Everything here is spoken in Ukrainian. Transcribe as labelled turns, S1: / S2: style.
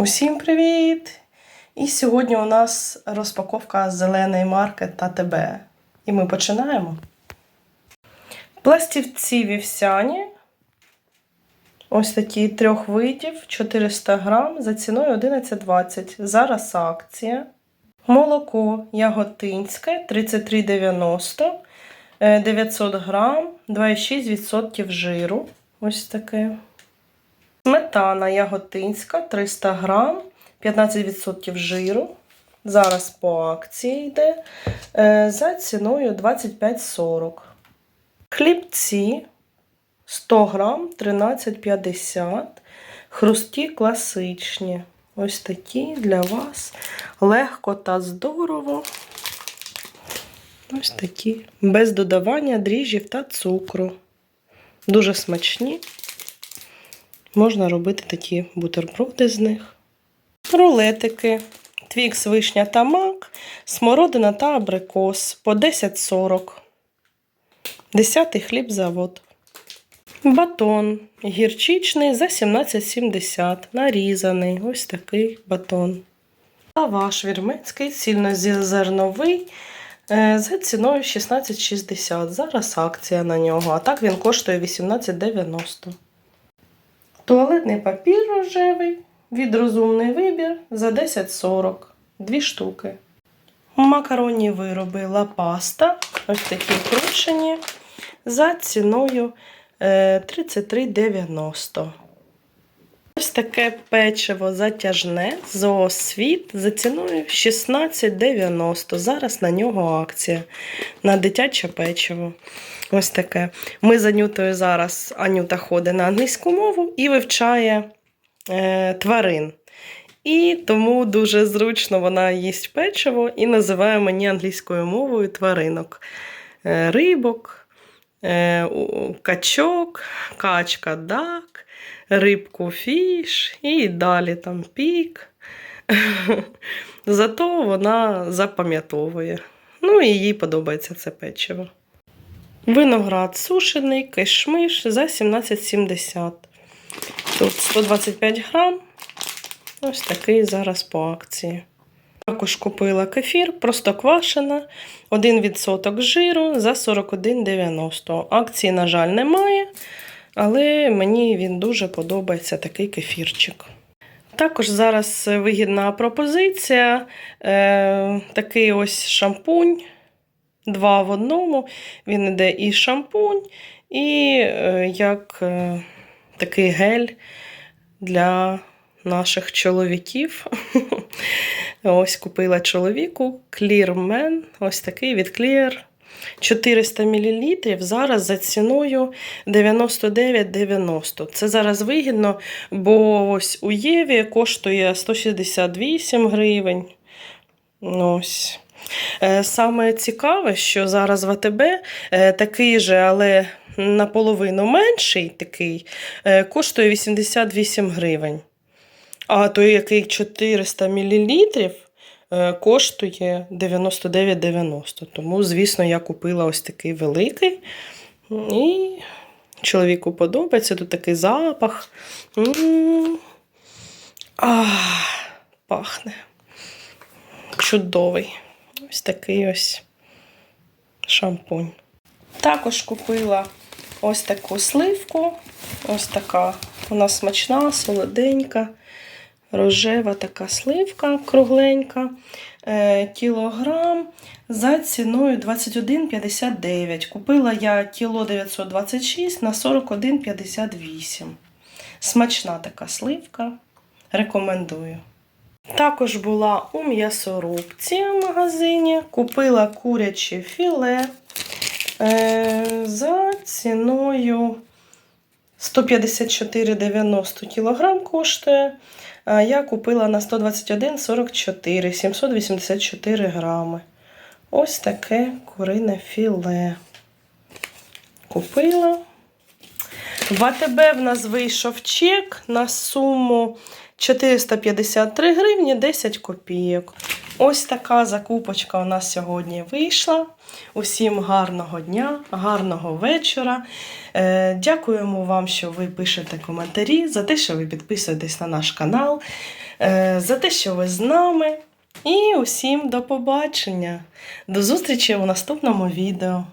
S1: Усім привіт! І сьогодні у нас розпаковка зеленої марки ТТБ. І ми починаємо. Пластівці вівсяні. Ось такі трьох видів, 400 грам за ціною 11,20. Зараз акція. Молоко яготинське 33,90. е, 900 грам, 2,6% жиру. Ось таке. Сметана яготинська 300 грам, 15% жиру. Зараз по акції йде е, за ціною 25,40. Хлібці 100 грам 13,50. Хрусті класичні. Ось такі для вас. Легко та здорово. Ось такі. Без додавання дріжджів та цукру. Дуже смачні. Можна робити такі бутерброди з них. Рулетики. Твікс, вишня та мак, смородина та абрикос по 10,40. Десятий хлібзавод. Батон гірчичний за 17,70. Нарізаний. Ось такий батон. Лаваш вірменський, цільнозерновий. е, За ціною 16,60. Зараз акція на нього. А так він коштує 18,90. Туалетний папір рожевий від розумний вибір за 10,40. Дві штуки. Макаронні вироби лапаста. Ось такі кручені. За ціною е, 33,90. Ось таке печиво затяжне зоосвіт за ціною 16,90. Зараз на нього акція на дитяче печиво. Ось таке. Ми з Анютою зараз Анюта ходить на англійську мову і вивчає е, тварин. І тому дуже зручно вона їсть печиво і називає мені англійською мовою тваринок. Е, рибок, е, качок, качка дак, рибку фіш і далі там пік. Зато вона запам'ятовує. Ну і їй подобається це печиво. Виноград сушений, кишмиш за 17,70. Тут 125 грам. Ось такий зараз по акції. Також купила кефір, простоквашина, 1% жиру за 41,90. Акції, на жаль, немає, але мені він дуже подобається такий кефірчик. Також зараз вигідна пропозиція. Е, такий ось шампунь. Два в одному. Він іде і шампунь, і е, як е, такий гель для наших чоловіків. Ось купила чоловіку Man. Ось такий від Clear. 400 мл зараз за ціною 99,90. Це зараз вигідно, бо ось у Єві коштує 168 гривень. Ось. Е, Саме цікаве, що зараз в АТБ е, такий же, але наполовину менший такий, е, коштує 88 гривень. А той, який 400 мл, коштує 99,90. Тому, звісно, я купила ось такий великий. І чоловіку подобається. Тут такий запах. М. Ах, пахне. Чудовий. Ось такий ось шампунь. Також купила ось таку сливку. Ось така. Вона смачна, солоденька, рожева така сливка кругленька. Е, кілограм за ціною 21,59. Купила я кіло 926 на 41,58. Смачна така сливка. Рекомендую. Також була у м'ясорубці в магазині. Купила куряче філе е, за ціною 154,90 кг коштує. Я купила на 121,44, 784 грами. Ось таке курине філе. Купила. В АТБ в нас вийшов чек на суму 453 гривні 10 копійок. Ось така закупочка у нас сьогодні вийшла. Усім гарного дня, гарного вечора. Е, Дякуємо вам, що ви пишете коментарі, за те, що ви підписуєтесь на наш канал. е, за те, що ви з нами. І усім до побачення. До зустрічі у наступному відео.